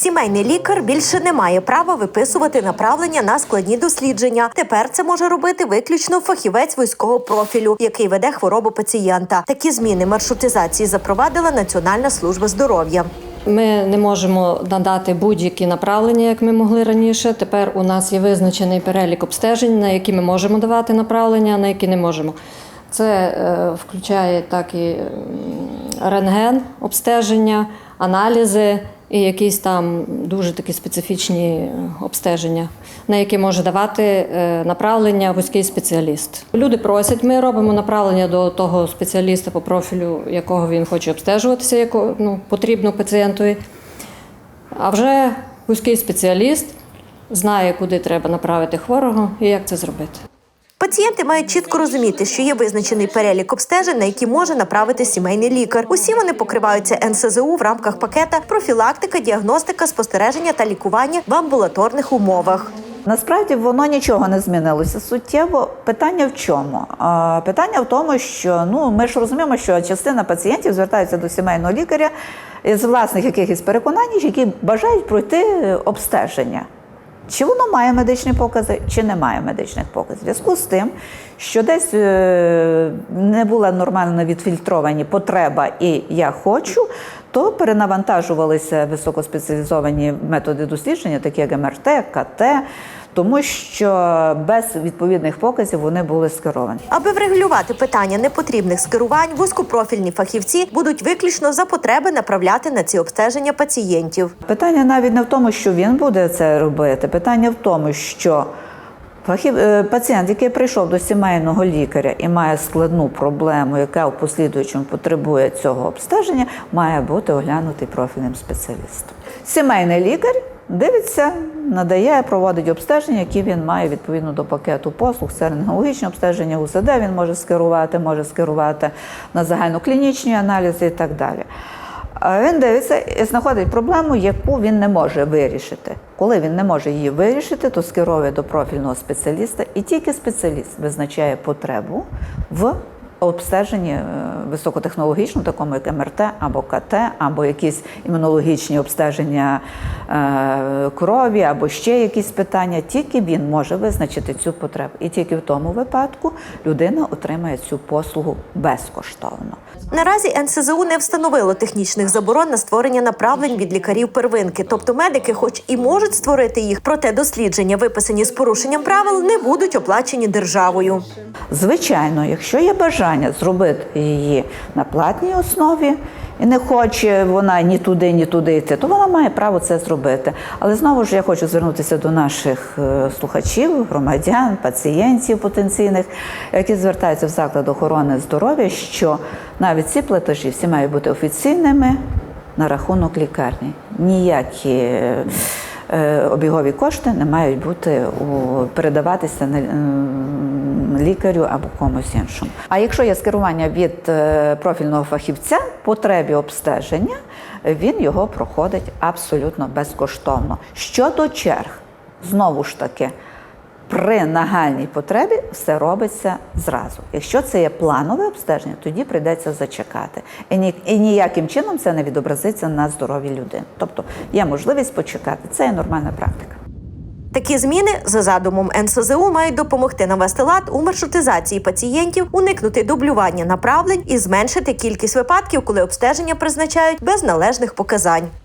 Сімейний лікар більше не має права виписувати направлення на складні дослідження. Тепер це може робити виключно фахівець вузького профілю, який веде хворобу пацієнта. Такі зміни маршрутизації запровадила Національна служба здоров'я. Ми не можемо надати будь-які направлення, як ми могли раніше. Тепер у нас є визначений перелік обстежень, на які ми можемо давати направлення, а на які не можемо. Це е, включає так і рентген, обстеження, аналізи і якісь там дуже такі специфічні е, обстеження, на які може давати е, направлення вузький спеціаліст. Люди просять, ми робимо направлення до того спеціаліста по профілю, якого він хоче обстежуватися, якого ну, потрібно пацієнтові. А вже вузький спеціаліст знає, куди треба направити хворого і як це зробити. Пацієнти мають чітко розуміти, що є визначений перелік обстежень, на які може направити сімейний лікар. Усі вони покриваються НСЗУ в рамках пакета профілактика, діагностика, спостереження та лікування в амбулаторних умовах. Насправді воно нічого не змінилося суттєво. Питання в чому? Питання в тому, що ну ми ж розуміємо, що частина пацієнтів звертаються до сімейного лікаря з власних якихось переконань, які бажають пройти обстеження. Чи воно має медичні покази, чи не має медичних показів. В зв'язку з тим, що десь е, не була нормально відфільтровані потреба і я хочу, то перенавантажувалися високоспеціалізовані методи дослідження, такі як МРТ, КТ, тому що без відповідних показів вони були скеровані. Аби врегулювати питання непотрібних скерувань, вузькопрофільні фахівці будуть виключно за потреби направляти на ці обстеження пацієнтів. Питання навіть не в тому, що він буде це робити. Питання в тому, що е, пацієнт, який прийшов до сімейного лікаря і має складну проблему, яка в послідуючому потребує цього обстеження, має бути оглянутий профільним спеціалістом. Сімейний лікар дивиться, надає, проводить обстеження, які він має відповідно до пакету послуг. Це рентгенологічне обстеження, УЗД він може скерувати, може скерувати на загальноклінічні аналізи і так далі. Він дивиться і знаходить проблему, яку він не може вирішити. Коли він не може її вирішити, то скеровує до профільного спеціаліста, і тільки спеціаліст визначає потребу в обстеженні е, високотехнологічному, такому як МРТ або КТ, або якісь імунологічні обстеження е, крові, або ще якісь питання. Тільки він може визначити цю потребу. І тільки в тому випадку людина отримає цю послугу безкоштовно. Наразі НСЗУ не встановило технічних заборон на створення направлень від лікарів первинки. Тобто медики, хоч і можуть створити їх, проте дослідження, виписані з порушенням правил, не будуть оплачені державою. Звичайно, якщо є бажання зробити її на платній основі, і не хоче вона ні туди, ні туди йти, то вона має право це зробити. Але знову ж я хочу звернутися до наших е, слухачів, громадян, пацієнтів потенційних, які звертаються в заклад охорони здоров'я, що навіть ці платежі всі мають бути офіційними на рахунок лікарні. Ніякі. е, Обігові кошти не мають бути передаватися лікарю або комусь іншому. А якщо є скерування від е, профільного фахівця потребі обстеження, він його проходить абсолютно безкоштовно. Щодо черг, знову ж таки. При нагальній потребі все робиться зразу. Якщо це є планове обстеження, тоді прийдеться зачекати. І, ні, і ніяким чином це не відобразиться на здоров'ї людини. Тобто є можливість почекати. Це є нормальна практика. Такі зміни за задумом НСЗУ мають допомогти навести лад у маршрутизації пацієнтів, уникнути дублювання направлень і зменшити кількість випадків, коли обстеження призначають без належних показань.